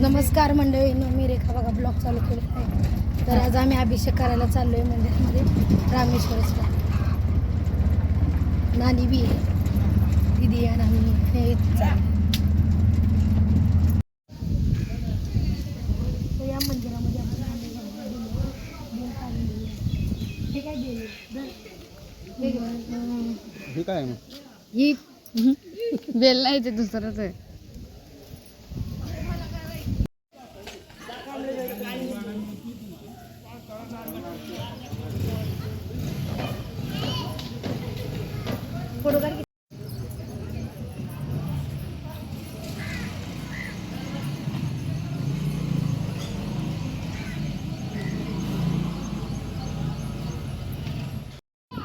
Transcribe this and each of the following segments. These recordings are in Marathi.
नमस्कार मंडळींनो मी रेखा बघा ब्लॉग चालू केलेला आहे. तर आज आम्ही अभिषेक करायला चाललो आहे मंदिरामध्ये रामेश्वरचा नानी बी आहे. दिदी आणि आम्ही हे या मंदिरामध्ये आपण काय ही बेल नाही ते दुसरंच आहे.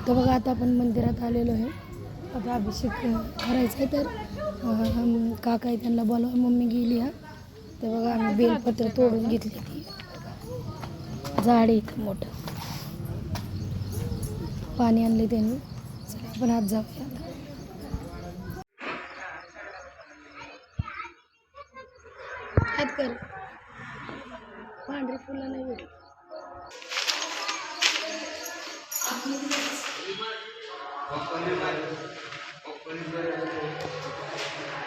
तर बघा आता आपण मंदिरात आलेलो आहे. आता अभिषेक करायचा आहे तर काका आहे त्यांना बोलवा मम्मी गेली हा. तर बघा आम्ही बेलपत्र तोडून घेतली ती. झाड आहे इथं मोठं. पाणी आणले त्यांनी. चला आपण आज जाऊया हात कर. पांढरी फुलं नाही भेटली Thank you.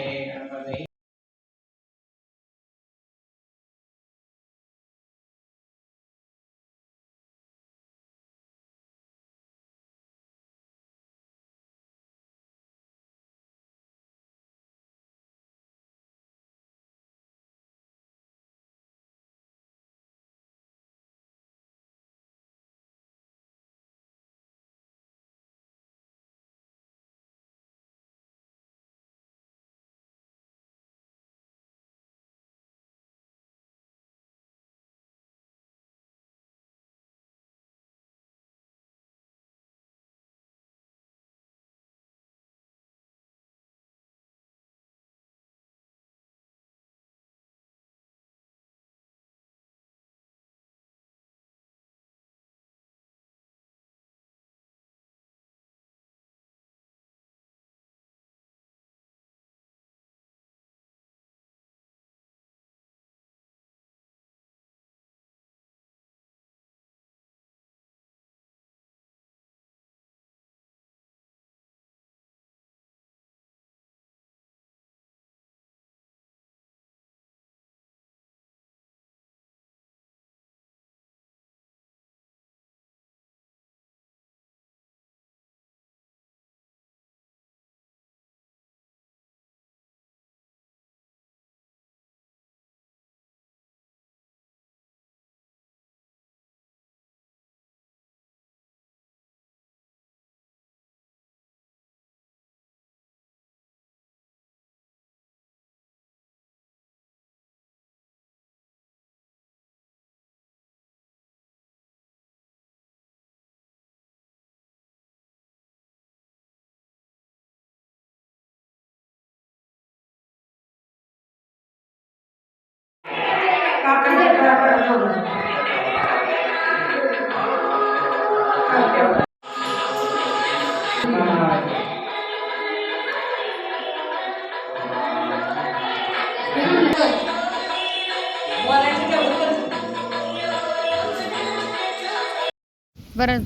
बरं.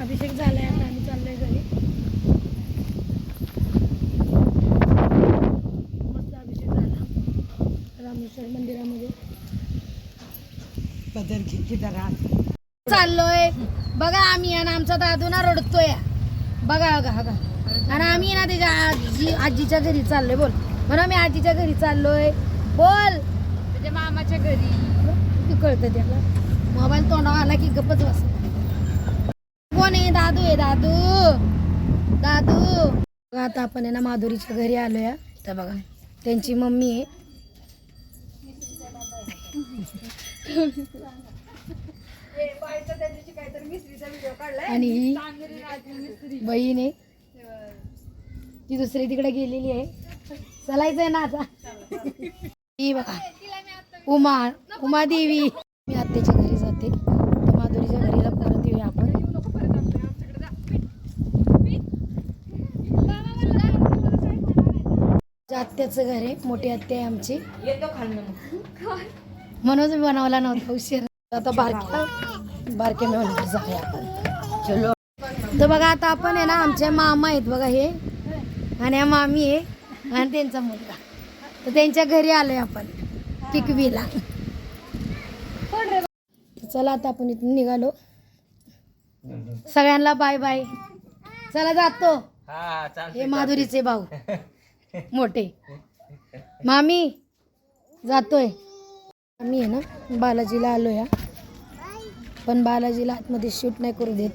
अभिषेक झालाय आता आम्ही चाललोय घरी. मस्त अभिषेक झाला. रामेश्वर मंदिरामध्ये चाललोय. बघा आम्ही आणि आमचा दादू ना रडतोय. बघा बघा बघा. आणि आम्ही ना त्याच्या आजी आजीच्या घरी चाललोय बोल. म्हणून मी आजीच्या घरी चाललोय. बोल. तुझ्या मामाच्या घरी. किती कळतं त्याला. मोबाईल तोंडावर आला की गप्पच बस. कोण आहे? दादू आहे दादू. दादू. बघा, आता आपण आहे ना माधुरीच्या घरी आलोय तर बघा त्यांची मम्मी आहे. आणि ही बहीण ती दुसरी तिकडे गेलेली आहे. चलायचंय ना आता. ही बघा. उमा उमा देवी मी आत्याच्या घरी जाते. तर माधुरीच्या घरीला परत येऊया आपण. आत्याचं घर आहे. मोठी आत्या आहे आमची. म्हणूनच मी बनवला नव्हता उशीर. आता बारक्या बारक्या मिळून जाऊया चलो. तर बघा आता आपण आहे ना आमचे मामा आहेत बघा हे. आणि या मामी आहे आणि त्यांचा मुलगा. तर त्यांच्या घरी आलोय आपण पिकवीला. तर चला आता आपण इथून निघालो. सगळ्यांना बाय बाय चला जातो. हा हे माधुरीचे भाऊ. मोठे. मामी जातोय. आम्ही आहे ना बालाजीला आलो या पण बालाजीला आतमध्ये शूट नाही करू देत.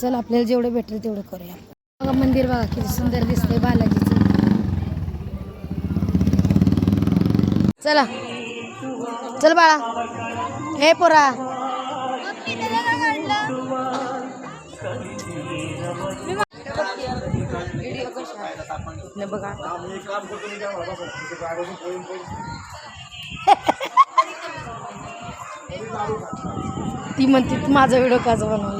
चल आपल्याला जेवढं भेटेल तेवढं करूया. बघा मंदिर बघा किती सुंदर दिसतंय बालाजीचं. चला. चल बाळा. हे पोरा. ती म्हणते माझा व्हिडिओ काच बनवला?